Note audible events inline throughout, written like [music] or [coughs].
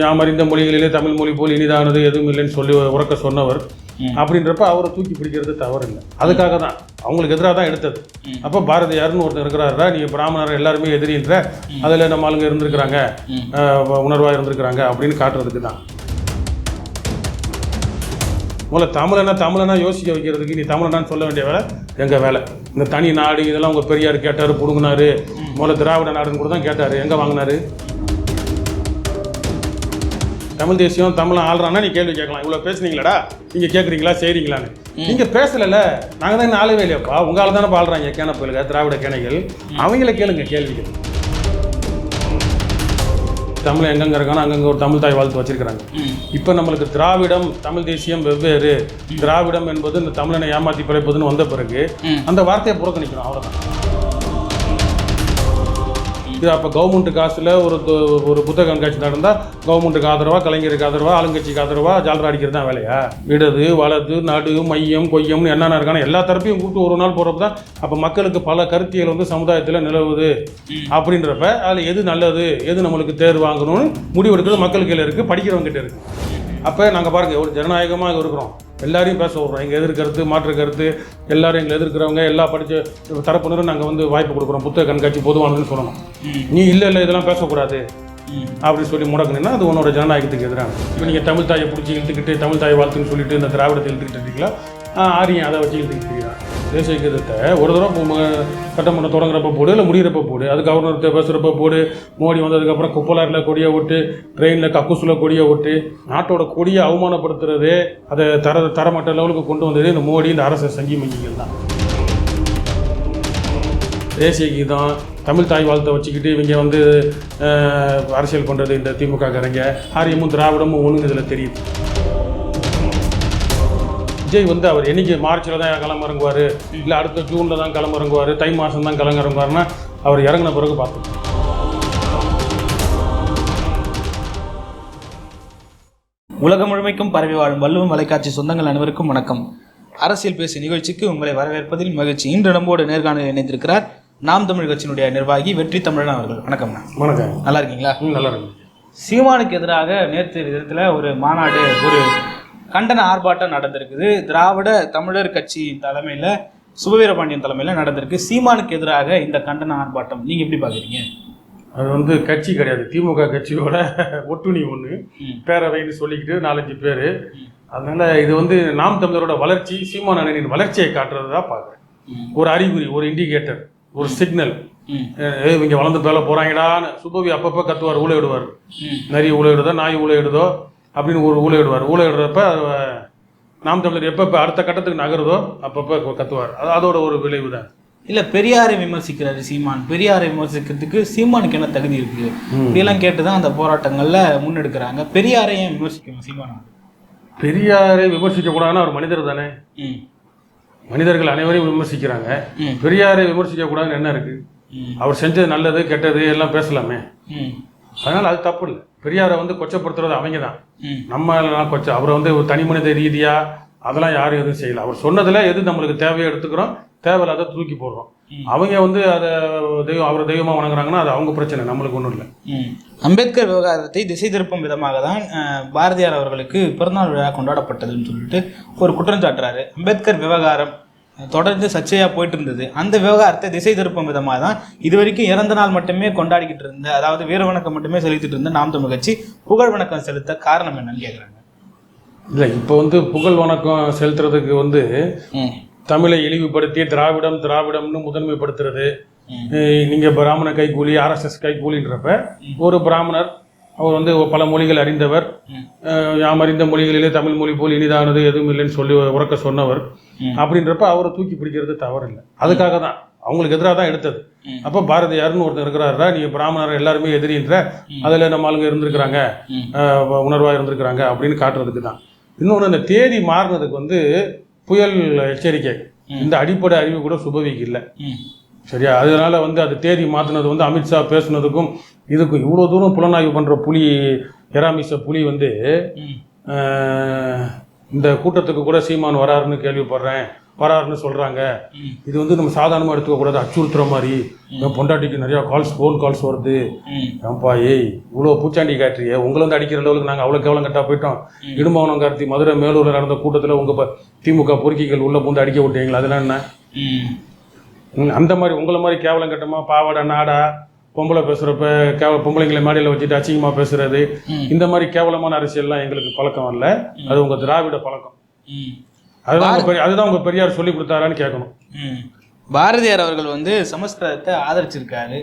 யாம் அறிந்த மொழிகளிலே தமிழ் மொழி போல் இனிதானது எதுவும் இல்லைன்னு சொல்லி உறக்க சொன்னவர். அப்படின்றப்ப அவரை தூக்கி பிடிக்கிறது தவறு இல்லை அதுக்காக தான். அவங்களுக்கு எதிராக தான் எடுத்தது. அப்போ பாரதியார்னு ஒருத்தர் இருக்கிறாரா நீங்கள் பிராமணர் எல்லாருமே எதிரின்ற அதில் நம்ம ஆளுங்க இருந்திருக்கிறாங்க. உணர்வாக இருந்திருக்கிறாங்க அப்படின்னு காட்டுறதுக்கு தான். முதல்ல தமிழனா தமிழனா யோசிக்க வைக்கிறதுக்கு நீ தமிழனான்னு சொல்ல வேண்டிய வேலை எங்கள் வேலை? இந்த தனி நாடு இதெல்லாம் உங்கள் பெரியார் கேட்டார் பிடுங்கினாரு. முதல்ல திராவிட நாடுன்னு கூட தான் கேட்டார். எங்கே வாங்கினாரு? தமிழ் தேசியம் தமிழ் ஆள்றான்னா நீ கேள்வி கேட்கலாம். இவ்வளோ பேசுனீங்களாடா. நீங்கள் கேட்குறீங்களா செய்கிறீங்களான்னு நீங்கள் பேசலைல்ல. நாங்கள் தான் நாளவே இல்லையாப்பா. உங்களால் தானே பாடுறாங்க கேன புயலுங்க திராவிட கேணைகள். அவங்கள கேளுங்க கேள்விகள். தமிழ் எங்கெங்க இருக்கானோ அங்கங்கே ஒரு தமிழ் தாய் வாழ்த்து வச்சிருக்கிறாங்க. இப்போ நம்மளுக்கு திராவிடம் தமிழ் தேசியம் வெவ்வேறு. திராவிடம் என்பது இந்த தமிழனை ஏமாற்றி பிழைப்பதுன்னு வந்த பிறகு. அந்த வார்த்தையை புறக்கணிக்கணும். அவ்வளோதான் இது அப்போ கவர்மெண்ட் காசில் ஒரு ஒரு புத்தக கண்காட்சி நடந்தால் கவர்மெண்ட்டுக்கு ஆதரவா கலைஞருக்கு ஆதரவா ஆளுங்கட்சிக்கு ஆதரவா ஜாலரா அடிக்கிறது தான் வேலையா? இடது வலது நடு மையம் கொய்யம்னு என்னென்ன இருக்கானோ எல்லா தரப்பையும் கூப்பிட்டு ஒரு நாள் போகிறப்ப தான் அப்போ மக்களுக்கு பல கருத்தியல் வந்து சமுதாயத்தில் நிலவுது. அப்படின்றப்ப அதில் எது நல்லது எது நம்மளுக்கு தேர்வு வாங்கணும்னு முடிவெடுக்கிறது மக்கள் கையில் இருக்குது படிக்கிறவங்க கிட்ட இருக்குது அப்போ நாங்கள் பாருங்கள் ஒரு ஜனநாயகமாக இருக்கிறோம். எல்லாரையும் பேச விட்றோம். எங்கள் எதிர்கருத்து மாற்று கருத்து எல்லாரும் எங்களை எதிர்க்கிறவங்க எல்லா படித்த தரப்பினரும் நாங்கள் வந்து வாய்ப்பு கொடுக்குறோம். புத்தக கண்காட்சி பொதுவானதுன்னு சொல்லணும். நீ இல்லை இல்லை இதெல்லாம் பேசக்கூடாது. அப்படின்னு சொல்லி முடக்குனீங்கன்னா அது உன்னோட ஜனநாயகத்துக்கு எதிரான இப்போ நீங்கள் தமிழ் தாயை பிடிச்சி இழுத்துக்கிட்டு தமிழ் தாய் வாழ்த்துன்னு சொல்லிட்டு இந்த திராவிடத்தை இழுத்துக்கிட்டு இருக்கீங்களா? ஆரியம் அதை வச்சுக்கிட்டு இழுத்துக்கிட்டு கீதத்தை ஒரு தடவை சட்டமன்றம் தொடங்குறப்ப போடு இல்லை முடிகிறப்ப போடு. அது கவர்னர்கிட்ட பேசுகிறப்ப போடு. மோடி வந்ததுக்கப்புறம் குப்பலாரில் கொடியை விட்டு ட்ரெயினில் கக்கூசில் கொடியை விட்டு நாட்டோட கொடியை அவமானப்படுத்துறது அதை தர தரமட்ட லெவலுக்கு கொண்டு வந்தது இந்த மோடி இந்த அரசு சங்கி மங்கிகள் தான். தேசிய கீதம் தமிழ் தாய் வாழ்த்தை வச்சுக்கிட்டு இவங்க வந்து அரசியல் பண்ணுறது இந்த திமுக காரங்க ஆரியமும் திராவிடமும் ஒன்று இதில் தெரியுது. விஜய் வந்து அவர் என்னைக்கு மார்ச்சில் தான் களமிறங்குவார் இல்லை அடுத்த ஜூனில் தான் களமிறங்குவார் தை மாதம் தான் களமிறங்குவார்னா அவர் இறங்கின பிறகு பார்த்துக்கணும் உலகம் முழுமைக்கும் பரவி வாழும் வள்ளுவம் வலைக்காட்சி சொந்தங்கள் அனைவருக்கும் வணக்கம். அரசியல் பேசு நிகழ்ச்சிக்கு உங்களை வரவேற்பதில் மகிழ்ச்சி. இன்று நம்மோடு நேர்காணலில் இணைந்திருக்கிறார் நாம் தமிழ் கட்சியினுடைய நிர்வாகி வெற்றி தமிழன் அவர்கள். வணக்கம்ண்ணா வணக்கம். நல்லா இருக்கீங்களா? நல்லா இருக்கு சீமானுக்கு எதிராக நேற்று தினத்தில் ஒரு மாநாடு ஒரு கண்டன ஆர்ப்பாட்டம் நடந்திருக்குது. திராவிட தமிழர் கட்சி தலைமையில் சுபவீரபாண்டியன் தலைமையில் நடந்திருக்கு. சீமானுக்கு எதிராக இந்த கண்டன ஆர்ப்பாட்டம் நீங்கள் எப்படி பார்க்குறீங்க அது வந்து கட்சி கிடையாது. திமுக கட்சியோட ஒட்டுணி ஒன்று. பேரவைன்னு சொல்லிக்கிட்டு நாலஞ்சு பேர். அதனால இது வந்து நாம் தமிழரோட வளர்ச்சி சீமான் அண்ணனின் வளர்ச்சியை காட்டுறது தான் பார்க்குறேன். ஒரு அறிகுறி ஒரு இண்டிகேட்டர் ஒரு சிக்னல் ம். இவங்க வளர்ந்து பேல போகிறாங்கடான்னு சுபவி அப்பப்போ கத்துவார் ஊழ விடுவார் ம். நிறைய ஊழ விடுதோ நாய் ஊழ விடுதோ அப்படின்னு ஒரு ஊழ விடுவார் ஊழ விடுறப்ப அஹ், நாம் தமிழர் எப்பப்போ அடுத்த கட்டத்துக்கு நகருதோ அப்பப்போ கத்துவார். அது அதோட ஒரு விளைவு தான். இல்ல பெரியாரை விமர்சிக்கிறாரு சீமான். பெரியாரை விமர்சிக்கிறதுக்கு சீமானுக்கு என்ன தகுதி இருக்கு? இப்படியெல்லாம் கேட்டுதான் அந்த போராட்டங்கள்ல முன்னெடுக்கிறாங்க. பெரியாரை ஏன் விமர்சிக்கணும் சீமான்? பெரியாரை விமர்சிக்க கூடாதுன்னா அவர் மனிதர் தானே? மனிதர்கள் அனைவரையும் விமர்சிக்கிறாங்க. பெரியாரை விமர்சிக்க கூடாதுன்னு என்ன இருக்கு? அவர் செஞ்சது நல்லது கெட்டது எல்லாம் பேசலாமே. அதனால அது தப்பு இல்லை. பெரியாரை வந்து கொச்சப்படுத்துறது அவங்க தான் நம்ம கொச்ச. அவரை வந்து ஒரு தனி மனித ரீதியா அதெல்லாம் யாரும் எதுவும் செய்யல. அவர் சொன்னதுல எது நம்மளுக்கு தேவையோ எடுத்துக்கிறோம். தேவையில்லாத தூக்கி போடுறோம். அவங்க வந்து அதை தெய்வம் அவரை தெய்வமா வணங்குறாங்கன்னா அது அவங்க பிரச்சனை. நம்மளுக்கு ஒன்றும் இல்லை. அம்பேத்கர் விவகாரத்தை திசை திருப்பும் விதமாக தான் பாரதியார் அவர்களுக்கு பிறந்தநாள் விழா கொண்டாடப்பட்டதுன்னு சொல்லிட்டு ஒரு குற்றம் சாட்டுறாரு. அம்பேத்கர் விவகாரம் தொடர்ந்து சர்ச்சையாக போயிட்டு இருந்தது அந்த விவகாரத்தை திசை திருப்பும் விதமாக தான் இது வரைக்கும் இறந்த நாள் மட்டுமே கொண்டாடிக்கிட்டு இருந்த அதாவது வீர வணக்கம் மட்டுமே செலுத்திட்டு இருந்த நாம் தமிழ் கட்சி புகழ் வணக்கம் செலுத்த காரணம் என்னன்னு கேட்குறாங்க இல்லை இப்போ வந்து புகழ் வணக்கம் செலுத்துறதுக்கு வந்து தமிழை இழிவுபடுத்தி திராவிடம் திராவிடம்னு முதன்மைப்படுத்துறது. ம். அஹ் நீங்க பிராமண கைகூலி ஆர்எஸ்எஸ் கைகூலின்றப்ப ஒரு பிராமணர் அவர் வந்து பல மொழிகள் அறிந்தவர். யாம் அறிந்த மொழிகளிலே தமிழ் மொழி போல் இனிதானது எதுவும் இல்லைன்னு சொல்லி உறக்க சொன்னவர். அப்படின்றப்ப அவரை தூக்கி பிடிக்கிறது தவறு இல்லை அதுக்காக தான் அவங்களுக்கு எதிராக தான் எடுத்தது. அப்போ பாரதியார்னு ஒருத்தர் இருக்கிறாரா நீங்க பிராமணர் எல்லாருமே எதிரின்ற அதில் நம்ம ஆளுங்க இருந்திருக்கிறாங்க? உணர்வாக இருந்திருக்கிறாங்க அப்படின்னு காட்டுறதுக்கு தான். இன்னொன்று இந்த தேதி மாறினதுக்கு வந்து புயல் எச்சரிக்கை. இந்த அடிப்படை அறிவு கூட சுபவிக்கு இல்லை. சரியா? அதனால வந்து அது தேதி மாற்றினது வந்து அமித்ஷா பேசுனதுக்கும் இதுக்கும் இவ்வளோ தூரம் புலனாய்வு பண்ணுற புலி எராமிச புலி வந்து இந்த கூட்டத்துக்கு கூட சீமான் வராருன்னு கேள்விப்படுறேன். வராருன்னு சொல்றாங்க. ம். இது வந்து நம்ம சாதாரணமாக எடுத்துக்க கூடாது அச்சுறுத்துற மாதிரி. என் பொண்டாட்டிக்கு நிறைய கால்ஸ் ஃபோன் கால்ஸ் வருது. ஏன்பா ஏய் இவ்வளோ பூச்சாண்டி காட்டுறியே. உங்களை வந்து அடிக்கிற லெவலுக்கு நாங்கள் அவ்வளோ கேவலம் கட்டா போயிட்டோம். இடும்பவனம் கார்த்தி மதுரை மேலூரில் நடந்த கூட்டத்தில் உங்கள் திமுக பொறுக்கிகள் உள்ள பூந்து அடிக்க விட்டீங்களா? அதெல்லாம் என்ன? அந்த மாதிரி உங்களை மாதிரி கேவலம் கட்டமா பாவாடை நாடா? பொம்பளை பேசுகிறப்ப கேவ பொம்பளைங்களை மேடையில் வச்சுட்டு அசிங்கமாக பேசுறது. இந்த மாதிரி கேவலமான அரசியல்லாம் எங்களுக்கு பழக்கம் இல்லை. அது உங்கள் திராவிட பழக்கம். அதுதான் உங்க பெரிய அதுதான் உங்கள் பெரியார் சொல்லி கொடுத்தாரான்னு கேட்கணும். பாரதியார் அவர்கள் வந்து சமஸ்கிருதத்தை ஆதரிச்சிருக்காரு.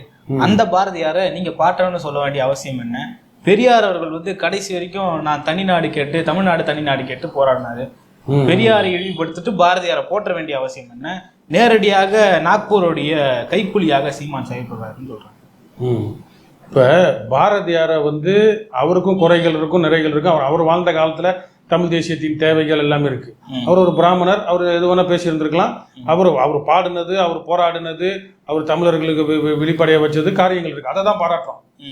அந்த பாரதியாரை நீங்க பாட்டம்னு சொல்ல வேண்டிய அவசியம் என்ன? பெரியார் அவர்கள் வந்து கடைசி வரைக்கும் நான் தனிநாடு கேட்டு தமிழ்நாடு தனிநாடு கேட்டு போராடினாரு. பெரியாரை இழிவுபடுத்திட்டு பாரதியாரை போற்ற வேண்டிய அவசியம் என்ன? நேரடியாக நாக்பூருடைய கைக்கூலியாக சீமான் செயல்படுறாருன்னு சொல்றாங்க. இப்போ பாரதியாரை வந்து அவருக்கும் குறைகள் இருக்கும் நிறைகள் இருக்கும். அவர் அவர் வாழ்ந்த காலத்தில் தமிழ் தேசியத்தின் தேவைகள் எல்லாமே இருக்கு. அவர் ஒரு பிராமணர் அவர் எது வேணா பேசியிருந்திருக்கலாம். அவர் அவர் பாடினது அவர் போராடினது அவர் தமிழர்களுக்கு வி- வி- விழிப்படைய வச்சது காரியங்கள் இருக்கு. அதை தான் பாராட்டுறோம்.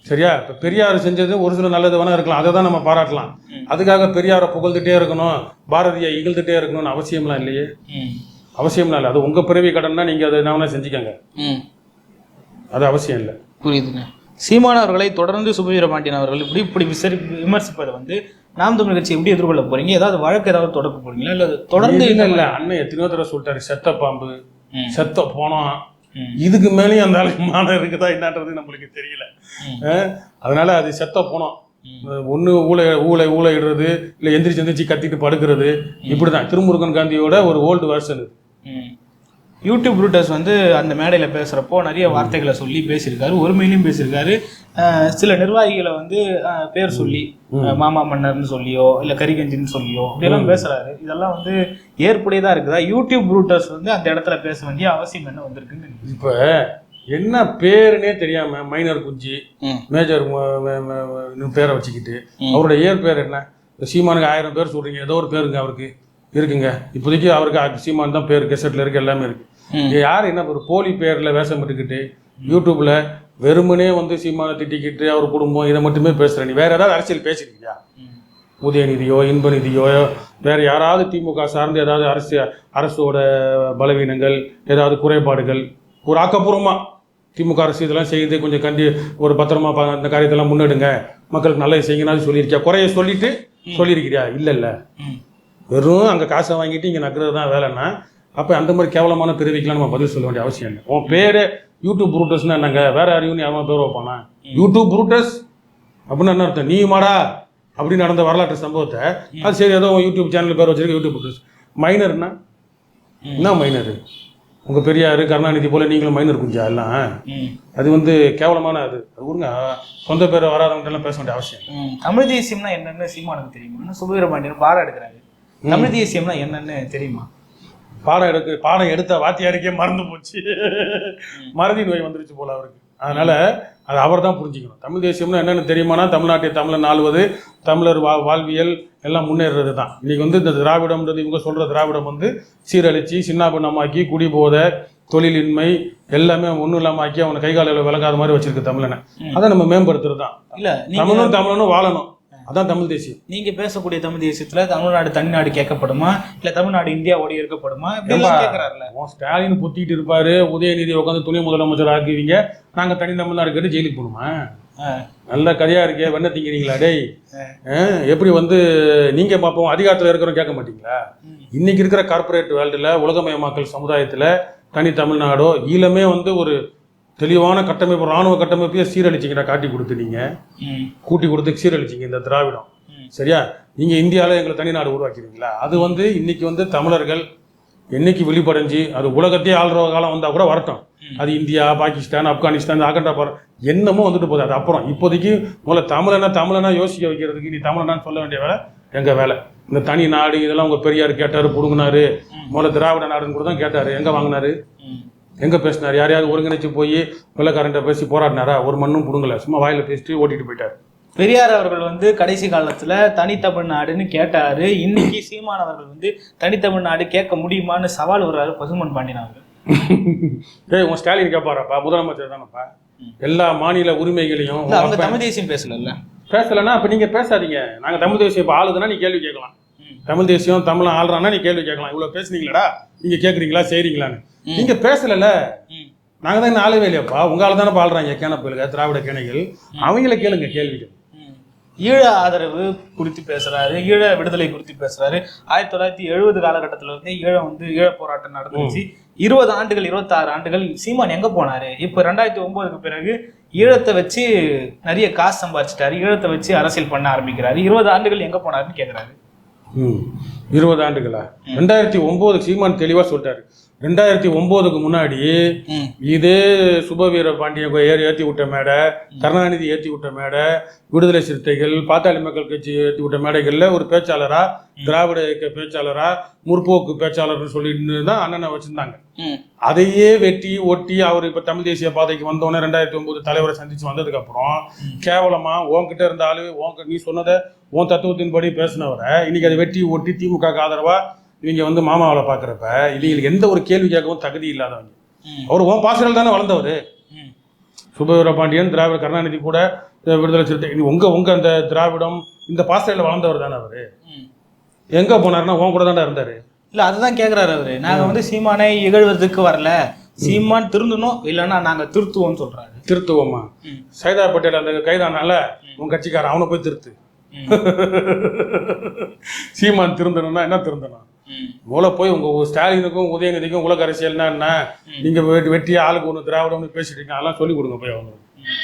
சரியா? இப்போ பெரியார் செஞ்சது ஒரு சில நல்லது வேணா இருக்கலாம். அதை தான் நம்ம பாராட்டலாம். அதுக்காக பெரியாரை புகழ்ந்துட்டே இருக்கணும். பாரதியை இகழ்ந்துட்டே இருக்கணும்னு அவசியம்லாம் இல்லையே. அவசியம்லாம் இல்லை. அது உங்கள் பிறவி கடன்னா நீங்கள் அதை என்ன வேணா செஞ்சுக்கோங்க. அது அவசியம் இல்லை. புரியுதுங்க. சீமான் அவர்களை தொடர்ந்து சுபவீர பாண்டியன் அவர்கள் இப்படி இப்படி விசரி விமர்சிப்பதை வந்து நாம் தமிழ் கட்சி எப்படி எதிர்கொள்ள போறீங்க? ஏதாவது வழக்கு ஏதாவது தொடக்க போறீங்களா? இல்ல தொடர்ந்து இல்ல இல்ல. அண்ணன் எத்தனையோ தடவை சொல்லிட்டாரு. செத்த பாம்பு. செத்த போனோம். இதுக்கு மேலேயும் அந்த ஆளுக்கு மானம் இருக்குதா என்னன்றது நம்மளுக்கு தெரியல. அதனால அது செத்த போனோம். ஒன்று ஊழை ஊழை ஊழை இடுறது இல்லை எந்திரிச்சு எந்திரிச்சு கத்திட்டு படுக்கிறது இப்படிதான். திருமுருகன் காந்தியோட ஒரு ஓல்டு வெர்ஷன். யூடியூப் ரூட்டர்ஸ் வந்து அந்த மேடையில பேசுறப்போ நிறைய வார்த்தைகளை சொல்லி பேசியிருக்காரு ஒருமையிலையும் பேசியிருக்காரு. சில நிர்வாகிகளை வந்து பேர் சொல்லி மாமா மன்னர்னு சொல்லியோ இல்ல கரிகஞ்சின்னு சொல்லியோ இப்படியெல்லாம் பேசுறாரு. இதெல்லாம் வந்து ஏற்புடையதா இருக்குதா? யூடியூப் ரூட்டர்ஸ் வந்து அந்த இடத்துல பேச வேண்டிய அவசியம் என்ன வந்திருக்குன்னு? இப்போ என்ன பேருனே தெரியாம மைனர் குஞ்சி. மேஜர் பேரை வச்சுக்கிட்டு. அவரோட இயற் பேர் என்ன? சீமானுக்கு ஆயிரம் பேர் சொல்றீங்க ஏதோ ஒரு பேருங்க அவருக்கு இருக்குங்க. இப்போதைக்கு அவருக்கு சீமான் தான் பேர் கெசட்ல இருக்கு எல்லாமே இருக்கு. யார் என்ன ஒரு போலி பேர்ல வேஷம் விட்டுக்கிட்டு யூடியூப்ல வெறுமனே வந்து சீமானை திட்டிக்கிட்டு அவர் குடும்பம் இதை மட்டுமே பேசுற நீ வேற ஏதாவது அரசியல் ம். உதயநிதியோ இன்ப நிதியோ வேற யாராவது திமுக சார்ந்து ஏதாவது அரசு அரசோட பலவீனங்கள் ஏதாவது குறைபாடுகள் ஒரு ஆக்கப்பூர்வமா திமுக அரசு இதெல்லாம் செய்து கொஞ்சம் கண்டி ஒரு பத்திரமா அந்த காரியத்தெல்லாம் முன்னெடுங்க. மக்களுக்கு நல்லது செய்யுங்கன்னு சொல்லியிருக்கியா? குறைய சொல்லிட்டு சொல்லியிருக்கிறியா? இல்ல இல்ல. வெறும் அங்க காசை வாங்கிட்டு இங்க நக்கிறது தான் வேலைன்னா அப்ப அந்த மாதிரி கேவலமான பிரிவுக்கெல்லாம் நம்ம பதில் சொல்ல வேண்டிய அவசியம் இல்லை. உன் பேரு யூடியூப் ரூட்டர்ஸ்னா என்னங்க? வேற யாரையும் அவன் பேர் வைப்பானா? யூடியூப் ரூட்டர்ஸ் அப்படின்னு என்ன அர்த்தம்? நீ மாடா அப்படி நடந்த வரலாற்று சம்பவத்தை. அது சரி ஏதோ யூடியூப் சேனல் பேர் வச்சிருக்க யூடியூப் ரூட்டர்ஸ் மைனர்னா என்ன மைனர் உங்க பெரியார் கருணாநிதி போல நீங்களும் மைனர் குஞ்சா எல்லாம். அது வந்து கேவலமான அது. அது விடுங்க சொந்த பேர் வராதவங்க எல்லாம் பேச வேண்டிய அவசியம். தமிழ் தேசியம்னா என்னன்னு சீமானுக்கு தெரியுமா? சுபவீர பாண்டியன் பாடம் எடுக்கிறாரு. தமிழ் தேசியம்னா என்னன்னு தெரியுமா? பாடம் எடுக்க பாடம் எடுத்த வாத்தியாருக்கே மறந்து போச்சு. மறதி நோய் வந்துருச்சு போல அவருக்கு. அதனால அது அவர் தான் புரிஞ்சுக்கணும். தமிழ் தேசியம்னா என்னன்னு தெரியுமானா தமிழ்நாட்டை தமிழன் ஆளுவது தமிழர் வா வாழ்வியல் எல்லாம் முன்னேறது தான். இன்னைக்கு வந்து இந்த திராவிடம்ன்றது இவங்க சொல்ற திராவிடம் வந்து சீரழிச்சு சின்னாபின்னமாக்கி குடிபோதை தொழிலின்மை எல்லாமே ஒன்றும் இல்லாம ஆக்கி அவனை கை காலில் விளங்காத மாதிரி வச்சிருக்கு தமிழனை. அதை நம்ம மேம்படுத்துறது தான். இல்ல தமிழும் தமிழனும் வாழணும். அதான் தமிழ் தேசியம். நீங்க பேசக்கூடிய தமிழ் தேசியத்துல தமிழ்நாடு தனிநாடு கேட்கப்படுமா? இல்ல தமிழ்நாடு இந்தியாவோட இருக்கப்படுமா உன் ஸ்டாலின் புத்திட்டு இருப்பாரு உதயநிதி உட்காந்து துணை முதலமைச்சர் ஆக்குவீங்க நாங்க தனி தமிழ்நாடு கேட்டு ஜெயிலுக்கு போகணுமா. நல்ல கதையா இருக்கே வெண்ண திங்கிறீங்களா டேய்? எப்படி வந்து நீங்க பார்ப்போம் அதிகாரத்தில் இருக்கிறவங்க கேட்க மாட்டீங்களா. இன்னைக்கு இருக்கிற கார்ப்பரேட் வேர்ல்டுல உலகமயமாக்கல் சமுதாயத்துல தனி தமிழ்நாடோ ஈழமே வந்து ஒரு தெளிவான கட்டமைப்பு ராணுவ கட்டமைப்பையே சீரழிச்சிங்கடா காட்டி கொடுத்து நீங்க. ம். கூட்டி கொடுத்து சீரழிச்சிங்க இந்த திராவிடம். சரியா? நீங்க இந்தியாவில் எங்களை தனிநாடு உருவாக்கிறீங்களா அது வந்து இன்னைக்கு வந்து தமிழர்கள் என்னைக்கு வெளிப்படைஞ்சு அது உலகத்தையே ஆள்ற காலம் வந்தா கூட வரட்டும். அது இந்தியா பாகிஸ்தான் ஆப்கானிஸ்தான் அகண்டா போற என்னமோ வந்துட்டு போகுது. அது அப்புறம் இப்போதைக்கு முதல்ல தமிழனா தமிழனா யோசிக்க வைக்கிறதுக்கு நீ தமிழனான்னு சொல்ல வேண்டிய வேலை எங்க வேலை? இந்த தனி நாடு இதெல்லாம் உங்க பெரியார் கேட்டாரு புடுங்கினாரு. முதல்ல திராவிட நாடுன்னு கூட தான் கேட்டாரு. எங்க வாங்கினாரு. எங்க பேசினாரு? யாரையாவது ஒருங்கிணைச்சு போய் வெள்ளக்காரன்ட்ட பேசி போராடினாரா? ஒரு மண்ணும் புடுங்கல. சும்மா வாயில பேசிட்டு ஓட்டிட்டு போயிட்டாரு. பெரியார் அவர்கள் வந்து கடைசி காலத்துல தனித்தமிழ்நாடுன்னு கேட்டாரு. இன்னைக்கு சீமான் அவர்கள் வந்து தனித்தமிழ்நாடு கேட்க முடியுமான்னு சவால் விடுறாரு பசுமன் பாண்டியன் அவர்கள். [laughs] ஏய் உன் ஸ்டாலின் கேட்பாராப்பா முதலமைச்சர் தானப்பா? எல்லா மாநில உரிமைகளையும் அவங்க தமிழ் தேசியம் பேசல பேசலைன்னா அப்ப நீங்க பேசாதீங்க. நாங்க தமிழ் தேசியம் இப்ப ஆளுதுன்னா நீ கேள்வி கேட்கலாம். தமிழ் தேசியம் தமிழ் ஆள்றான்னா நீ கேள்வி கேட்கலாம். இவ்வளவு பேசுனீங்களடா. நீங்க கேக்குறீங்களா செய்றீங்களான்னு. நீங்க பேசலல்ல. நாங்க தான் இன்னும் ஆளவே இல்லையாப்பா. உங்களால தானே பாடுறாங்க கேன போயிலுங்க திராவிட கேணைகள். அவங்கள கேளுங்க கேள்விகள். ஈழ ஆதரவு குறித்து பேசுறாரு. ஈழ விடுதலை குறித்து பேசுறாரு. ஆயிரத்தி தொள்ளாயிரத்தி எழுபது காலகட்டத்துல இருந்து ஈழம் வந்து ஈழ போராட்டம் நடந்துச்சு. இருபது ஆண்டுகள் இருபத்தாறு ஆண்டுகள். சீமான் எங்க போனாரு? இப்ப ரெண்டாயிரத்தி ஒன்பதுக்கு பிறகு ஈழத்தை வச்சு நிறைய காசு சம்பாதிச்சிட்டாரு ஈழத்தை வச்சு அரசியல் பண்ண ஆரம்பிக்கிறாரு. இருபது ஆண்டுகள் எங்க போனாருன்னு கேக்குறாரு. ம் இருபது ஆண்டுகளா? ரெண்டாயிரத்தி ஒன்பது சீமான் தெளிவா சொல்லிட்டாரு. ரெண்டாயிரத்தி ஒன்பதுக்கு முன்னாடி. இதே சுபவீர பாண்டியன் ஏறி ஏற்றி விட்ட மேடை கருணாநிதி ஏற்றி விட்ட மேடை விடுதலை சிறுத்தைகள் பாட்டாளி மக்கள் கட்சி ஏற்றி விட்ட மேடைகளில் ஒரு பேச்சாளரா திராவிட இயக்க பேச்சாளரா முற்போக்கு பேச்சாளர்னு சொல்லிட்டு தான் அண்ணனை வச்சிருந்தாங்க. அதையே வெட்டி ஒட்டி அவர் இப்போ தமிழ் தேசிய பாதைக்கு வந்தோடனே ரெண்டாயிரத்தி ஒன்பது தலைவரை சந்திச்சு வந்ததுக்கு அப்புறம் கேவலமா உன்கிட்ட இருந்த ஆளு உன் நீ சொன்னதை உன் தத்துவத்தின்படி பேசினவரை இன்னைக்கு அதை வெட்டி ஒட்டி திமுக ஆதரவா இவங்க வந்து மாமாவளை பார்க்குறப்ப இவங்களுக்கு எந்த ஒரு கேள்வி கேட்கவும் தகுதி இல்லாதவங்க. அவர் உன் பாசறையில் தானே வளர்ந்தவர். சுபவீர பாண்டியன் திராவிட கருணாநிதி கூட விடுதலை சிறுத்தை உங்க உங்க அந்த திராவிடம் இந்த பாசறையில் வளர்ந்தவர் தானே அவர். எங்க போனாருன்னா உன் கூட தானே இருந்தாரு. இல்ல அதுதான் கேக்குறாரு அவரு. நாங்க வந்து சீமானை இகழ்வதற்கு வரல. சீமான் திருந்தணும் இல்லைன்னா நாங்க திருத்துவோம்னு சொல்றாரு. திருத்துவமா. சைதா பட்டேல் அந்த கைதானால உன் கட்சிக்காரன் அவனை போய் திருத்து. சீமான் திருந்தணும்னா என்ன திருந்தணும்? மூல போய் உங்க ஸ்டாலினுக்கும் உதயநிதிக்கும் உலக அரசியல்னா என்ன? நீங்க வெட்டி- ஆளுக்கு ஒன்று திராவிடம்னு பேசிட்டு இருக்கீங்க. அதெல்லாம் சொல்லி கொடுங்க போய் அவங்க.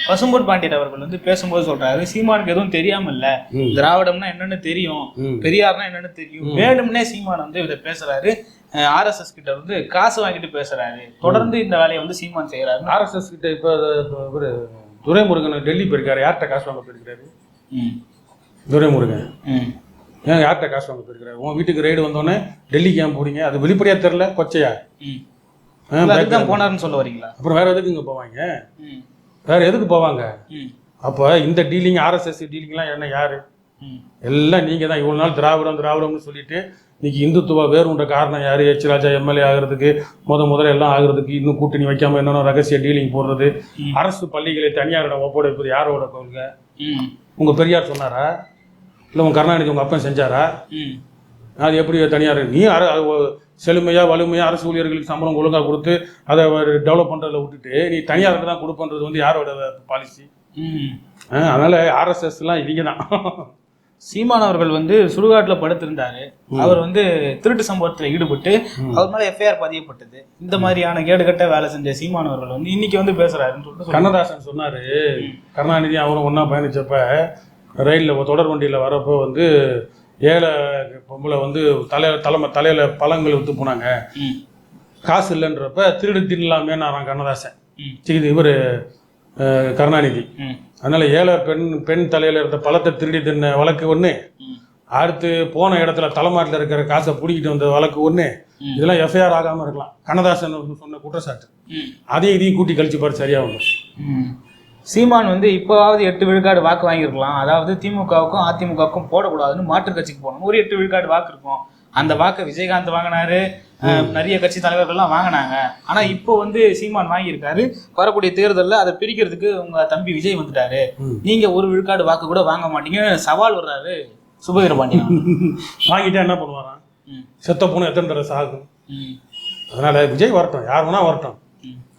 பசும்பொன் பாண்டியன் அவர்கள் வந்து பேசும்போது சொல்றாரு. சீமானுக்கு எதுவும் தெரியாம இல்ல. திராவிடம்னா என்னன்னு தெரியும். பெரியார்னா என்னன்னு தெரியும். வேணும்னே சீமான் வந்து இதை பேசுறாரு. ஆர்எஸ்எஸ் கிட்ட வந்து காசு வாங்கிட்டு பேசுறாரு. தொடர்ந்து இந்த வேலையை வந்து சீமான் செய்யறாரு ஆர்எஸ்எஸ் கிட்ட இப்போ இவர் துரைமுருகன் டெல்லி போயிருக்காரு. யார்கிட்ட காசு வாங்க போயிருக்காரு துரைமுருகன். ஏன் யார்கிட்ட காசு வாங்க போயிருக்காரு உன் வீட்டுக்கு ரைடு வந்தோடனே டெல்லிக்கு ஏன் போறீங்க? அது வெளிப்படையா தெரில கொச்சையா? அதுதான் போனாருன்னு சொல்ல வரீங்களா? அப்புறம் வேற எதுக்கு இங்க போவாங்க. வேற எதுக்கு போவாங்க. அப்போ இந்த டீலிங் ஆர்எஸ்எஸ் டீலிங்லாம் என்ன யாரு. எல்லாம் நீங்க தான் இவ்வளவு நாள் திராவிடம் திராவிடம்னு சொல்லிட்டு இன்னைக்கு இந்துத்துவா வேறுன்ற காரணம் யாரு? எச் ராஜா எம்எல்ஏ ஆகிறதுக்கு முத முதல்ல எல்லாம் ஆகிறதுக்கு இன்னும் கூட்டணி வைக்காம என்னென்ன ரகசிய டீலிங் போடுறது? அரசு பள்ளிகளை தனியாரிடம் ஒப்படைப்பது யாரோட கொள்கை? ம். உங்க பெரியார் சொன்னாரா? இல்லை உங்க கருணாநிதி உங்க அப்பன் செஞ்சாரா? ம். அது எப்படி தனியார்? நீ அர அது ஒ- செழுமையா வலிமையா அரசு ஊழியர்களுக்கு சம்பளம் ஒழுங்கா கொடுத்து அதை டெவலப் பண்றதுல விட்டுட்டு நீ தனியாருக்கு தான் கொடுப்பன்றது வந்து யாரோட பாலிசி ம். அதனால ஆர்எஸ்எஸ்லாம் இவங்க தான். சீமான் அவர்கள் வந்து சுடுகாட்டுல படுத்திருந்தாரு. அவர் வந்து திருட்டு சம்பவத்துல ஈடுபட்டு அவர் மேல எஃப்ஐஆர் பதியப்பட்டது. இந்த மாதிரியான கேடுகட்ட வேலை செஞ்ச சீமான் அவர்கள் வந்து இன்னைக்கு வந்து பேசுறாருன்னு சொல்லிட்டு. கண்ணதாசன் சொன்னாரு கருணாநிதி அவரும் ஒண்ணா பயணிச்சப்ப ரயிலில் தொடர் வண்டியில் வரப்போ வந்து ஏழை பொம்பளை வந்து தலை தலைமை தலையில பழங்கள் வித்து போனாங்க. காசு இல்லைன்றப்ப திருடு தின்னலாமேன்னாரான் கண்ணதாசன் ம். இது இவர் கருணாநிதி. அதனால ஏழை பெண் பெண் தலையில இருந்த பழத்தை திருடி தின்ன வழக்கு ஒன்று. அடுத்து போன இடத்துல தலைமாட்டில் இருக்கிற காசை பிடிக்கிட்டு வந்த வழக்கு ஒன்று இதெல்லாம் எஃப்ஐஆர் ஆகாம இருக்கலாம் கண்ணதாசன் சொன்ன குற்றச்சாட்டு. அதையும் இதையும் கூட்டி கழிச்சு பாரு சரியா வரும் ம். சீமான் வந்து இப்போவாவது எட்டு விழுக்காடு வாக்கு வாங்கியிருக்கலாம். அதாவது திமுகவுக்கும் அதிமுகவுக்கும் போடக்கூடாதுன்னு மாற்றுக் கட்சிக்கு போகணும். ஒரு எட்டு விழுக்காடு வாக்கு இருக்கும். அந்த வாக்கை விஜயகாந்த் வாங்கினாரு. நிறைய கட்சி தலைவர்கள்லாம் வாங்கினாங்க. ஆனா இப்போ வந்து சீமான் வாங்கியிருக்காரு. வரக்கூடிய தேர்தலில் அதை பிரிக்கிறதுக்கு உங்க தம்பி விஜய் வந்துட்டாரு. நீங்க ஒரு விழுக்காடு வாக்கு கூட வாங்க மாட்டீங்க. சவால் வர்றாரு சுபவீர பாண்டியன். வாங்கிட்டா என்ன பண்ணுவாராம். செத்த பூனை எத்தனை தடவை சாகும். அதனால விஜய் வரட்டும். யார் வேணா வரட்டும்.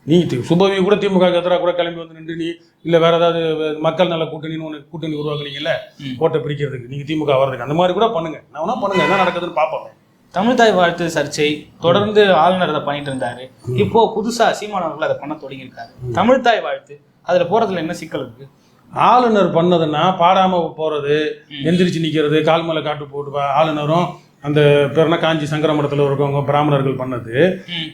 நீ சுபவி கூட திமுக எதிராக கூட கிளம்பி வந்து நின்று நீ இல்ல வேற ஏதாவது மக்கள் நல கூட்டணின்னு ஒன்று கூட்டணி உருவாக்குனீங்கல்ல ம். ஓட்டை பிரிக்கிறதுக்கு நீங்க திமுக வர்றதுக்கு. அந்த மாதிரி கூட பண்ணுங்க. நான் வேணா பண்ணுங்க. என்ன நடக்குதுன்னு பார்ப்போம் தமிழ்தாய் வாழ்த்து சர்ச்சை தொடர்ந்து ஆளுநர் அதை பண்ணிட்டு இருந்தாரு. இப்போ புதுசா சீமான் அவர்கள் அதை பண்ண தொடங்கியிருக்காரு. தமிழ்தாய் வாழ்த்து. அதுல போறதுல என்ன சிக்கல் இருக்கு? ஆளுநர் பண்ணதுன்னா பாடாம போறது எந்திரிச்சு நிக்கிறது கால் மேல காட்டு போட்டு ஆளுநரும் அந்த பேர்னா காஞ்சி சங்கர மடத்துல இருக்கவங்க பிராமணர்கள் பண்ணது.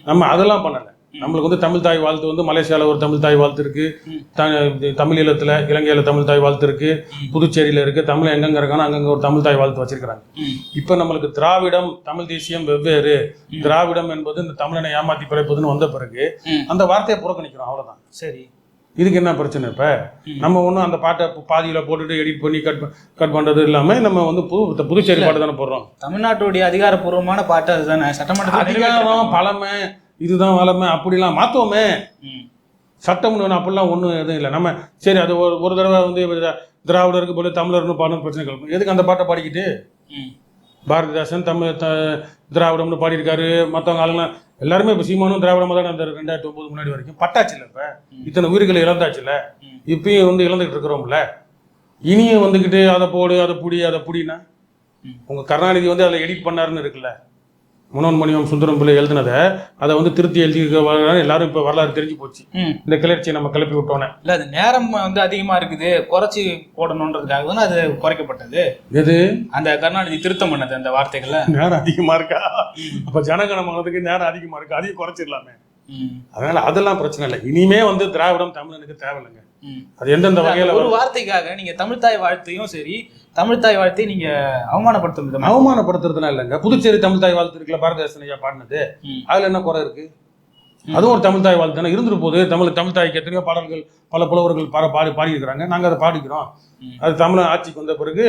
நம்ம அதெல்லாம் பண்ணல. நம்மளுக்கு வந்து தமிழ் தாய் வாழ்த்து வந்து மலேசியால ஒரு தமிழ் தாய் வாழ்த்து இருக்கு த- தமிழ் ஈழத்துல இலங்கையில தமிழ் தாய் வாழ்த்து இருக்கு புதுச்சேரியில இருக்கு. தமிழ் எங்கெங்க இருக்கானோ அங்கங்க ஒரு தமிழ் தாய் வாழ்த்து வச்சிருக்காங்க ம். இப்ப நம்மளுக்கு திராவிடம் தமிழ் தேசியம் வெவ்வேறு. திராவிடம் என்பது இந்த தமிழனை ஏமாத்தி பிறப்பதுன்னு வந்த பிறகு. அந்த வார்த்தையை புறக்கணிக்கிறோம் அவ்வளவுதான். சரி. இதுக்கு என்ன பிரச்சனை இப்ப? நம்ம ஒன்றும் அந்த பாட்டை பாதியில போட்டுட்டு எடிட் பண்ணி கட் கட் பண்றது இல்லாம நம்ம வந்து புது புதுச்சேரி பாட்டு தானே போடுறோம். தமிழ்நாட்டுடைய அதிகாரப்பூர்வமான பாட்டு அதுதானே. சட்டமன்றத்தில் அதிகாரம் பழமை இதுதான் வளமை அப்படிலாம் மாத்துவோமே ம். சட்டம் ஒன்று அப்படிலாம் ஒன்றும் எதுவும் இல்லை. நம்ம சரி அது ஒரு ஒரு தடவை வந்து திராவிடருக்கு போல தமிழர்னு பாடணும் பிரச்சனை கிளம்பும் எதுக்கு அந்த பாட்டை பாடிக்கிட்டு. பாரதிதாசன் தமிழ் த திராவிடம்னு பாடியிருக்காரு. மற்றவங்க ஆளுங்களாம் எல்லாருமே இப்போ சீமானும் திராவிடமாக தான் இருந்தார் ரெண்டாயிரத்தி ஒம்பது முன்னாடி வரைக்கும். பட்டாச்சுல இப்போ. இத்தனை உயிர்களை இழந்தாச்சுல. இப்பயும் வந்து இழந்துகிட்டு இருக்கிறோம்ல. இனியும் வந்துக்கிட்டு அதை போடு அதை புடி அதை புடினா. உங்கள் கருணாநிதி வந்து அதில் எடிட் பண்ணாருன்னு இருக்குல்ல. மனோன்மணியம் சுந்தரம் பிள்ளை எழுதினதை அதை வந்து திருத்தி எழுதி எல்லாரும் இப்போ வரலாறு தெரிஞ்சு போச்சு. இந்த கிளர்ச்சியை நம்ம கிளப்பி விட்டோன்னே. இல்ல அது நேரம் வந்து அதிகமா இருக்குது. குறைச்சி போடணுன்றதுக்காக தானே அது குறைக்கப்பட்டது. எது? அந்த கருணாநிதி திருத்தம் பண்ணது அந்த வார்த்தைகளை நேரம் அதிகமாக இருக்கா? அப்போ ஜனகணமானதுக்கு நேரம் அதிகமாக இருக்கு. அதையும் குறைச்சிடலாமே. அதனால அதெல்லாம் பிரச்சனை இல்லை. இனிமே வந்து திராவிடம் தமிழனுக்கு தேவையில்லைங்க. ம் அது எந்தெந்த வகையில ஒரு வார்த்தைக்காக நீங்க தமிழ்தாய் வாழ்த்தையும் சரி தமிழ்தாய் வாழ்த்தையும் நீங்க அவமானப்படுத்தும் விதமா? அவமானப்படுத்துறதுலாம் இல்லைங்க. புதுச்சேரி தமிழ் தாய் வாழ்த்து இருக்குல்ல பாரதிதாசன் ஐயா பாடினது. அதுல என்ன குறை இருக்கு? அதுவும் ஒரு தமிழ் தாய் வாழ்த்து தானே இருந்துட்டு போகுது. தமிழ் தமிழ் தாய்க்கு எத்தனையோ பாடல்கள் பல புலவர்கள் பாட பாடி பாடியிருக்கிறாங்க. நாங்கள் அதை பாடிக்கிறோம். அது தமிழ் ஆட்சிக்கு வந்த பிறகு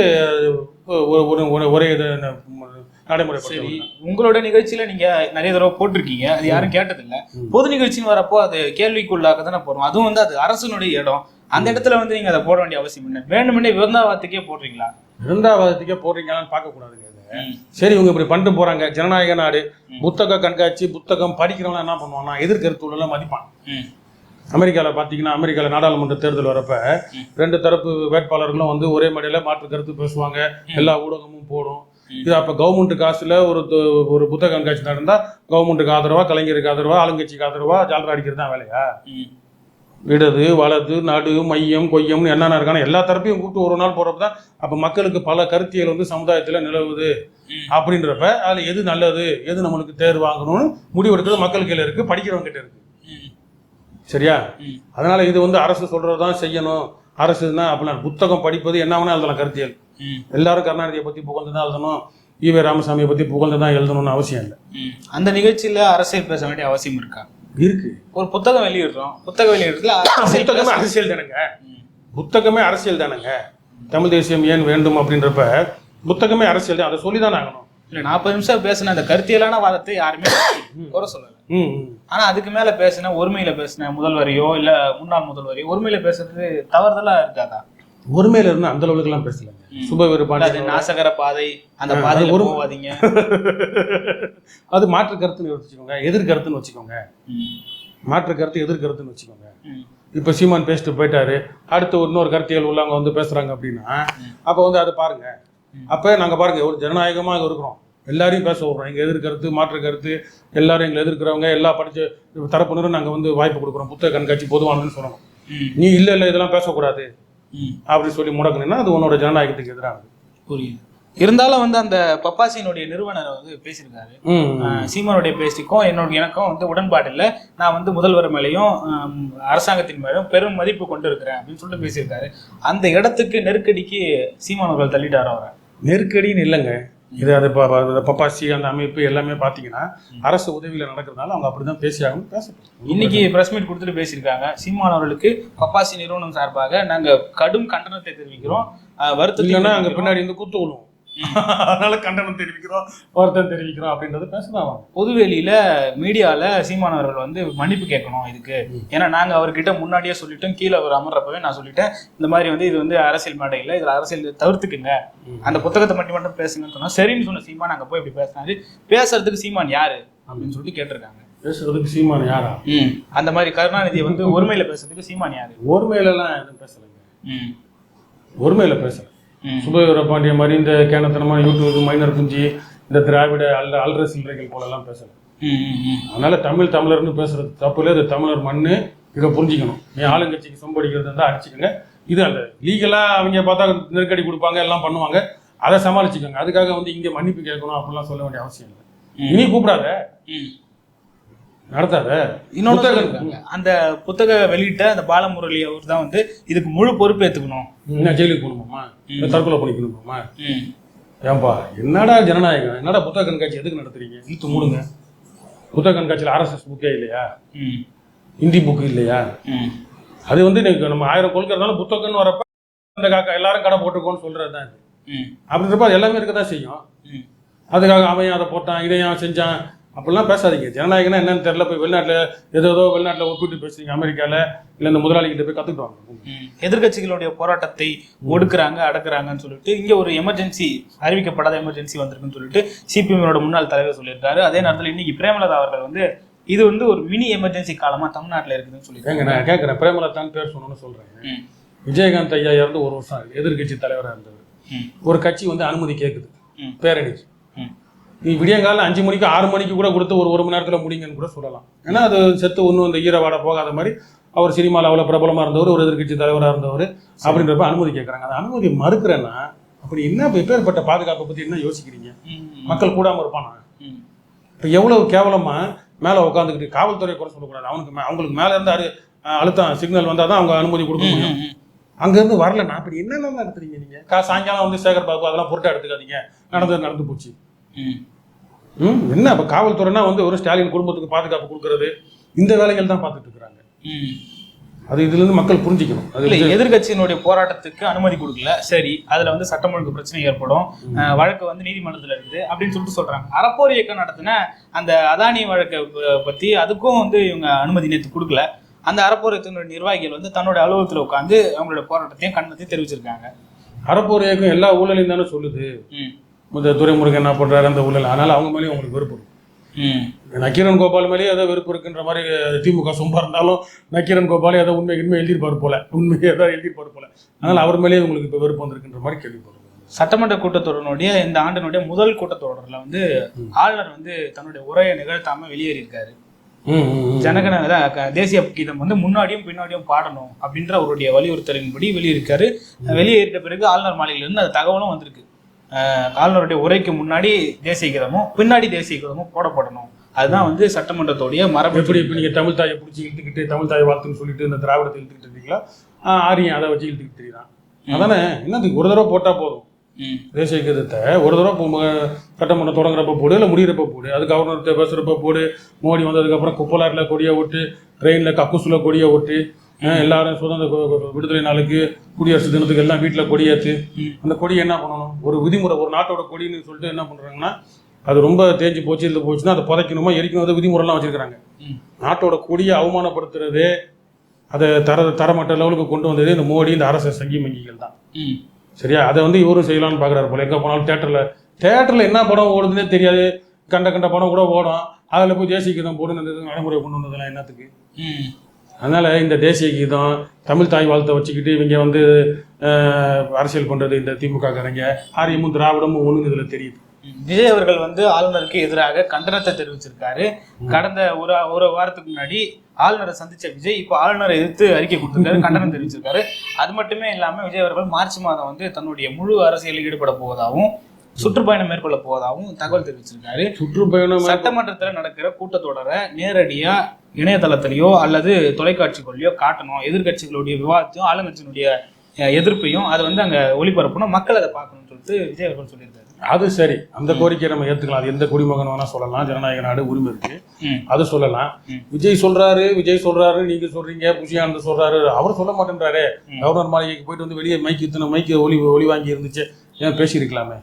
ஒரு ஒரு- இது சரி நடைமுறை உங்களோட நிகழ்ச்சியில நீங்க நிறைய தடவை போட்டிருக்கீங்க. அது யாரும் கேட்டதில்ல. பொது நிகழ்ச்சின்னு வரப்போ அது கேள்விக்குள்ளாக தானே போறோம். அதுவும் வந்து அது அரசனுடைய இடம். அந்த இடத்துல வந்து நீங்க அதை போட வேண்டிய அவசியம் என்ன? வேணுமென்னே விருந்தாவாத்துக்கே போடுறீங்களா? இரண்டாவதுக்கே போடுறீங்களான்னு பார்க்கக்கூடாதுங்க. சரி இவங்க இப்படி பண்ணிட்டு போறாங்க. ஜனநாயக நாடு. புத்தக கண்காட்சி புத்தகம் படிக்கிறவங்க என்ன பண்ணுவான்னா எதிர்கருத்துள்ள மதிப்பான். அமெரிக்காவில் பார்த்தீங்கன்னா அமெரிக்காவில் நாடாளுமன்ற தேர்தல் வரப்ப. ரெண்டு தரப்பு வேட்பாளர்களும் வந்து ஒரே மேடையில் மாற்று கருத்து பேசுவாங்க. எல்லா ஊடகமும் போடும். இது அப்போ கவர்மெண்ட் காசுல ஒரு ஒரு புத்தக கண்காட்சி நடந்தால் கவர்மெண்ட்டுக்கு ஆதரவா கலைஞருக்கு ஆதரவா ஆளுங்கட்சிக்கு ஆதரவா ஜாலரா அடிக்கிறது தான் வேலையா. இடது வலது நடு மையம் கொய்யம்னு என்னென்ன இருக்கான எல்லா தரப்பையும் கூப்பிட்டு ஒரு நாள் போறப்ப தான் அப்போ மக்களுக்கு பல கருத்தியல் வந்து சமுதாயத்தில் நிலவுது. அப்படின்றப்ப அதில் எது நல்லது எது நம்மளுக்கு தேர்வு வாங்கணும்னு முடிவெடுக்கிறது மக்கள் கையில் இருக்கு படிக்கிறவங்க கிட்ட இருக்கு ம். சரியா. அதனால இது வந்து அரசு சொல்றது தான் செய்யணும் அரசுனா அப்படின்னா புத்தகம் படிப்பது என்ன வேணா எழுதலாம் கருத்தியல். எல்லாரும் கருணாநிதியை பத்தி புகழ்ந்து தான் எழுதணும் ஈவே ராமசாமியை பத்தி புகழ்ந்து தான் எழுதணும்னு அவசியம் இல்லை. அந்த நிகழ்ச்சியில அரசியல் பேச வேண்டிய அவசியம் இருக்கா? இருக்கு. ஒரு புத்தகம் வெளியிடுறோம். புத்தக வெளியிடுறதுல அரசியல் புத்தகமே அரசியல் தானேங்க. புத்தகமே அரசியல் தானேங்க? தமிழ் தேசியம் ஏன் வேண்டும் அப்படின்றப்ப புத்தகமே அரசியல் தான். அதை சொல்லி தானே ஆகணும். இல்ல நாற்பது நிமிஷம் பேசின அந்த கருத்தியலான வாதத்தை யாருமே [coughs] குறை சொல்லல. ஆனா அதுக்கு மேல பேசின ஒருமையில பேசின முதல்வரையோ இல்ல முன்னாள் முதல்வரையோ ஒருமையில பேசுறது தவறுதலா இருக்காதா? ஒருமையில இருந்து அந்த அளவுக்குலாம் பேசலைங்க ம். சுப அது வேறுபாடு நாசகர பாதை அந்த அது ஒரு- போவாதீங்க [laughs] அது மாற்று கருத்துன்னு வச்சுக்கோங்க எதிர்கருத்துன்னு வச்சுக்கோங்க. மாற்று கருத்து எதிர்கருத்துன்னு வச்சுக்கோங்க. இப்போ சீமான் பேசிட்டு போயிட்டாரு அடுத்து இன்னொரு கருத்தியல் உள்ளவங்க வந்து பேசுறாங்க அப்படின்னா அப்போ வந்து அதை பாருங்க. அப்போ நாங்கள் பாருங்க ஒரு ஜனநாயகமாக இருக்கிறோம் எல்லாரையும் பேச விடுறோம் எங்கள் எதிர்கருத்து மாற்று கருத்து எல்லாரும் எங்களை எதிர்க்கிறவங்க எல்லா படிச்ச தரப்பினரும் நாங்கள் வந்து வாய்ப்பு கொடுக்குறோம் புத்தக கண்காட்சி பொதுவானதுன்னு சொல்லணும் ம். நீ இல்லை இல்லை இதெல்லாம் பேசக்கூடாது. அப்படின்னு சொல்லி முடக்கணுன்னா அது உன்னோட ஜனநாயகத்துக்கு எதிரானது. புரியுது. இருந்தாலும் வந்து அந்த பப்பாசியினுடைய நிறுவனர் வந்து பேசியிருக்காரு. சீமானுடைய பேசிக்கும் என்னோட எனக்கும் வந்து உடன்பாடு இல்லை. நான் வந்து முதல்வர் மேலேயும் அரசாங்கத்தின் மேலும் பெரும் மதிப்பு கொண்டு இருக்கிறேன் அப்படின்னு சொல்லிட்டு பேசியிருக்காரு. அந்த இடத்துக்கு நெருக்கடிக்கு சீமானவர்கள் தள்ளிட்டார் அவரை? நெருக்கடின்னு இல்லைங்க. இது அது பப்பாசி அந்த அமைப்பு எல்லாமே பார்த்தீங்கன்னா அரசு உதவியில் நடக்கிறதுனால அவங்க அப்படி தான் பேசி ஆகணும் பேசணும் இன்னைக்கு பிரஸ் மீட் கொடுத்துட்டு பேசியிருக்காங்க. சீமான் அவர்களுக்கு பப்பாசி நிறுவனம் சார்பாக நாங்க கடும் கண்டனத்தை தெரிவிக்கிறோம். ஆஹ் வருத்தத்தை இல்லைன்னா அங்கே. பின்னாடி வந்து கூத்து விழுவும் அதனால கண்டனம் தெரிவிக்கிறோம் வருத்தம் தெரிவிக்கிறோம் அப்படின்றது பேசதான் ஆகணும் பொதுவெளியில மீடியால சீமானவர்கள் வந்து மன்னிப்பு கேட்கணும் இதுக்கு. ஏன்னா நாங்க அவர்கிட்ட முன்னாடியே சொல்லிட்டோம் கீழே அவர் அமர்றப்பவே நான் சொல்லிட்டேன். இந்த மாதிரி வந்து இது வந்து அரசியல் மேடை இல்லை இதுல அரசியல் தவிர்த்துக்குங்க. அந்த புத்தகத்தை மட்டும் மட்டும் பேசுங்கன்னு சொன்னா சரின்னு சொன்ன சீமான் அங்க போய் இப்படி பேசினாரு. பேசுறதுக்கு சீமான் யாரு? அப்படின்னு சொல்லி கேட்டிருக்காங்க. பேசுறதுக்கு சீமான் யாரா? அந்த மாதிரி கருணாநிதியை வந்து ஒருமையில பேசுறதுக்கு சீமான் யாரு? ஒருமையிலலாம் எதுவும் பேசலைங்க. ம். ஒருமையில பேசல. சுபவீர பாண்டிய மாதிரி இந்த கேனத்தனமான யூடியூப் மைனர் குஞ்சி இந்த திராவிட அல்ல அல்ற சில்லறைகள் போலலாம் பேசல ம், ம், ம். அதனால தமிழ் தமிழர்னு பேசுறது தப்பு இல்லை. இது தமிழர் மண்ணு இதை புரிஞ்சுக்கணும். நீ ஆளுங்கட்சிக்கு சொம்படிக்கிறது இருந்தால் அடிச்சுக்கோங்க. இது அல்ல. லீகலாக அவங்க பார்த்தா நெருக்கடி கொடுப்பாங்க எல்லாம் பண்ணுவாங்க. அதை சமாளிச்சுக்கோங்க. அதுக்காக வந்து இங்கே மன்னிப்பு கேட்கணும் அப்படிலாம் சொல்ல வேண்டிய அவசியம் இல்லை. இனி கூப்பிடாத. நடத்தாத? சொல்லியிருக்காங்க அந்த புத்தக வெளியிட்ட அந்த பாலமுரளி அவர் தான் வந்து இதுக்கு முழு பொறுப்பு ஏத்துக்கணும் என்ன ஜெயிலுக்கு போகணுமாம்மா? இல்லை தற்கொலை பண்ணிக்கணுமாம்மா? ம். ஏன்பா என்னடா ஜனநாயகம்? என்னடா புத்தக கண்காட்சி எதுக்கு நடத்துறீங்க? இழுத்து மூடுங்க. புத்தக கண்காட்சியில் ஆர்எஸ்எஸ் புக்கே இல்லையா. ஹிந்தி புக்கு இல்லையா. அது வந்து இன்னைக்கு நம்ம ஆயிரம் கொள்கிறதுனால புத்தகம்னு வரப்ப இந்த காக்கா எல்லாரும் கடை போட்டுக்கோன்னு சொல்றது தான் இது. அப்படின்றப்ப அது எல்லாமே இருக்க தான் செய்யும். அதுக்காக அவன் அதை போட்டான் இதையும் செஞ்சான். அப்படிலாம் பேசாதீங்க. ஜனநாயகம்னா என்னன்னு தெரியல. போய் வெளிநாட்டில் ஏதோ ஏதோ வெளிநாட்டில் ஒப்பிட்டு பேசுறீங்க அமெரிக்காவில் இல்லை இந்த முதலாளிகிட்ட போய் கற்றுட்டு வாங்க. ம். எதிர்க்கட்சிகளுடைய போராட்டத்தை ஒடுக்குறாங்க அடக்குறாங்கன்னு சொல்லிட்டு இங்க ஒரு எமர்ஜென்சி அறிவிக்கப்படாத எமர்ஜென்சி வந்திருக்குன்னு சொல்லிட்டு சிபிஎம்மோட முன்னாள் தலைவர் சொல்லியிருக்காரு. அதே நேரத்தில் இன்னைக்கு பிரேமலதா அவர்கள் வந்து இது வந்து ஒரு மினி எமர்ஜென்சி காலமா தமிழ்நாட்டுல இருக்குதுன்னு சொல்லியிருக்காங்க நான் கேட்குறேன். பிரேமலதான் பேர் சொன்னோன்னு சொல்கிறேன். விஜயகாந்த் ஐயா இறந்து ஒரு வருஷம் ஆகுது. எதிர்க்கட்சி தலைவராக இருந்தவர். ம். ஒரு கட்சி வந்து அனுமதி கேட்குது ம். நீ விடியங்காலம் அஞ்சு மணிக்கு ஆறு மணிக்கு கூட கொடுத்து ஒரு ஒரு மணி நேரத்தில் முடிங்கன்னு கூட சொல்லலாம். ஏன்னா அது செத்து ஒன்றும் அந்த ஈரவாட போகாத மாதிரி அவர் சினிமாவில் அவ்வளோ பிரபலமாக இருந்தவர் ஒரு எதிர்க்கட்சி தலைவராக இருந்தவர் அப்படின்றப்ப அனுமதி கேட்குறாங்க அந்த அனுமதி மறுக்கிறேன்னா அப்படி என்ன இப்போ எப்பேற்பட்ட பாதுகாப்பை பற்றி என்ன யோசிக்கிறீங்க. மக்கள் கூடாமல் இருப்பானா. இப்போ எவ்வளவு கேவலமாக மேலே உட்காந்துக்கிட்டு காவல்துறை குறை சொல்லக்கூடாது. அவனுக்கு மே- அவங்களுக்கு மேலே இருந்து அரு அழுத்தம் சிக்னல் வந்தால் தான் அவங்க அனுமதி கொடுக்க முடியும். அங்கேருந்து வரலன்னா அப்படி என்னென்ன நடத்துறீங்க நீங்கள் கா சாயங்காலம் வந்து சேகர் பாபு அதெல்லாம் பொருட்டா எடுத்துக்காதீங்க. நடந்தது நடந்து போச்சு. ம். ம் என்ன இப்போ காவல்துறைனா வந்து ஒரு ஸ்டாலின் குடும்பத்துக்கு பாதுகாப்பு கொடுக்கறது? இந்த வேலைகள் தான் பார்த்துட்டு இருக்கிறாங்க ம். அது இதுலேருந்து மக்கள் புரிஞ்சுக்கணும். அது இல்ல எதிர்க்கட்சியினுடைய போராட்டத்துக்கு அனுமதி கொடுக்கல. சரி அதுல வந்து சட்டம் ஒழுங்கு பிரச்சனை ஏற்படும். வழக்கு வந்து நீதிமன்றத்துல இருக்குது அப்படின்னு சொல்லிட்டு சொல்றாங்க. அறப்போர் இயக்கம் நடத்தின அந்த அதானி வழக்கை ப- பத்தி அதுக்கும் வந்து இவங்க அனுமதி நேற்று கொடுக்கல. அந்த அறப்போர் இயக்கத்தினுடைய நிர்வாகிகள் வந்து தன்னோட அலுவலகத்துல உட்காந்து அவங்களோட போராட்டத்தையும் கண்டனத்தையும் தெரிவிச்சிருக்காங்க. அறப்போர் இயக்கம் எல்லா ஊழலையும் தானே சொல்லுது. ம். இந்த துரைமுருகன் என்ன பண்ணுறாரு அந்த ஊழல் அதனால அவங்க மேலேயும் அவங்களுக்கு வெறுப்பு. இருக்கும். நக்கீரன் கோபால் மேலேயே ஏதோ வெறுப்பு இருக்குன்ற மாதிரி திமுக சும்மா இருந்தாலும் நக்கீரன் கோபால் ஏதோ உண்மை உண்மை எழுதியிருப்பார் போல. உண்மையை ஏதோ எழுதியிருப்பார் போல. அதனால அவர் மேலேயே உங்களுக்கு இப்போ வெறுப்பு வந்திருக்குன்ற மாதிரி கேள்விப்படுறோம் சட்டமன்ற கூட்டத்தொடரினுடைய இந்த ஆண்டினுடைய முதல் கூட்டத்தொடரில் வந்து ஆளுநர் வந்து தன்னுடைய உரையை நிகழ்த்தாம வெளியேறியிருக்காரு. ஜனகன க- தேசிய கீதம் வந்து முன்னாடியும் பின்னாடியும் பாடணும் அப்படின்ற அவருடைய வலியுறுத்தலின்படி வெளியிருக்காரு வெளியேறிட்ட பிறகு ஆளுநர் மாளிகையிலிருந்து அந்த தகவலும் வந்திருக்கு. அஹ் ஆளுநருடைய உரைக்கு முன்னாடி தேசிய கீதமும் பின்னாடி தேசிய கீதமும் போடப்படணும். அதுதான் வந்து சட்டமன்றத்துடைய மரபு எப்படி இப்போ நீங்கள் தமிழ் தாயை பிடிச்சி இழுத்துக்கிட்டு தமிழ் தாய் வாழ்த்துன்னு சொல்லிட்டு இந்த திராவிடத்தை இழுத்துக்கிட்டு இருக்கீங்களா? ஆரியம் அதை வச்சு இழுத்துக்கிட்டு தெரியுறான் அதானே? என்னதுக்கு ஒரு தடவை போட்டால் போதும்? தேசிய கீதத்தை ஒரு தடவை சட்டமன்றம் தொடங்குறப்ப போடு இல்லை முடிகிறப்ப போடு. அது கவர்னர் பேசுகிறப்ப போடு. மோடி வந்ததுக்கப்புறம் குப்பலாரில் கொடியை விட்டு ட்ரெயினில் கக்கூஸில் கொடியை விட்டு அஹ், எல்லாரும் சுதந்திர விடுதலை நாளுக்கு குடியரசு தினத்துக்கு எல்லாம் வீட்டில் கொடியாச்சு அந்த கொடி என்ன பண்ணணும்? ஒரு விதிமுறை ஒரு நாட்டோட கொடின்னு சொல்லிட்டு என்ன பண்ணுறாங்கன்னா அது ரொம்ப தேஞ்சு போச்சு இல்லை போச்சுன்னா அதை புதைக்கணுமா எரிக்கணும் விதிமுறைலாம் வச்சுருக்காங்க நாட்டோட கொடியை அவமானப்படுத்துறது அதை தர தரமட்ட லெவலுக்கு கொண்டு வந்தது இந்த மோடி இந்த அரசு சங்கி வங்கிகள் தான். சரியா? அதை வந்து இவரும் செய்யலாம்னு பார்க்குறாரு போல. எங்கே போனாலும் தேட்டரில் தேட்டரில் என்ன படம் ஓடுதுன்னே தெரியாது. கண்ட கண்ட படம் கூட ஓடும். அதில் போய் தேசிய கீதம் போடுன்னு நடைமுறை கொண்டு வந்ததெல்லாம் என்னத்துக்கு? அதனால் இந்த தேசிய கீதம் தமிழ் தாய் வாழ்த்தை வச்சுக்கிட்டு இவங்க வந்து அரசியல் பண்ணுறது இந்த திமுக காரங்க ஆரியமும் திராவிடமும் ஒன்றுன்னு இதில் தெரியுது. விஜய் அவர்கள் வந்து ஆளுநருக்கு எதிராக கண்டனத்தை தெரிவிச்சிருக்காரு. கடந்த ஒரு ஒரு வாரத்துக்கு முன்னாடி ஆளுநரை சந்திச்ச விஜய் இப்போ ஆளுநரை எதிர்த்து அறிக்கை கொடுத்திருக்காரு கண்டனம் தெரிவிச்சிருக்காரு. அது மட்டுமே இல்லாம விஜய் அவர்கள் மார்ச் மாதம் வந்து தன்னுடைய முழு அரசியலில் ஈடுபட போவதாகவும் சுற்றுப்பயணம் மேற்கொள்ள போவதாகவும் தகவல் தெரிவிச்சிருக்காரு. சுற்றுப்பயணம் சட்டமன்றத்துல நடக்கிற கூட்டத்தொடரை நேரடியா இணையதளத்திலேயோ அல்லது தொலைக்காட்சிகள்லயோ காட்டணும். எதிர்க்கட்சிகளுடைய விவாதத்தையும் ஆளுங்கட்சியினுடைய எதிர்ப்பையும் அதை வந்து அங்க ஒளிபரப்பணும். மக்கள் அதை பார்க்கணும்னு சொல்லிட்டு விஜய் அவர்கள் சொல்லியிருக்காரு. அது சரி. அந்த கோரிக்கையை நம்ம ஏற்றுக்கலாம் அது எந்த குடிமகன் வேணால் சொல்லலாம். ஜனநாயக நாடு உரிமை இருக்கு. அது சொல்லலாம். விஜய் சொல்றாரு விஜய் சொல்றாரு நீங்க சொல்றீங்க புஷியானந்த் சொல்றாரு. அவர் சொல்ல மாட்டேன்றாரு. கவர்னர் மாளிகைக்கு போயிட்டு வந்து வெளியே மைக்கு இத்தனை மைக்கு ஒலி ஒலி வாங்கி இருந்துச்சு. ஏன் பேசியிருக்கலாமே.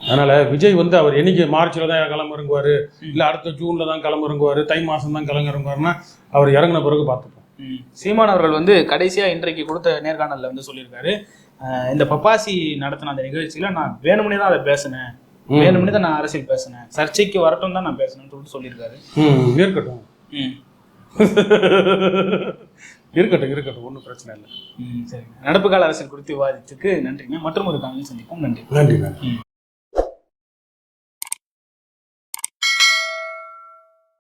அதனால விஜய் வந்து அவர் என்னைக்கு மார்ச்ல தான் கிளம்பிறங்குவாரு இல்ல அடுத்த ஜூன்ல தான் கிளம்பிறங்குவாரு தை மாசம் தான் கிளம்பிறங்குவாருன்னா அவர் இறங்கின பிறகு பார்த்துப்போம். சீமான் அவர்கள் வந்து கடைசியா இன்றைக்கு கொடுத்த நேர்காணல்ல வந்து சொல்லியிருக்காரு இந்த பப்பாசி நடத்தின அந்த நிகழ்ச்சியில நான் வேணும்னே தான் அதை பேசினேன். வேணும்னே தான் நான் அரசியல் பேசினேன் சர்ச்சைக்கு வரட்டும் தான் நான் பேசினேன்னு சொல்லிட்டு சொல்லியிருக்காரு இருக்கட்டும். [laughs] இருக்கட்டும் இருக்கட்டும் ஒன்றும் பிரச்சனை இல்லை. ம், சரிங்க. நடப்பு கால அரசியல் குறித்து விவாதித்துக்கு நன்றிங்க. மற்றும் ஒரு காலையில் சந்திப்போம். நன்றி. நன்றி நன்றி.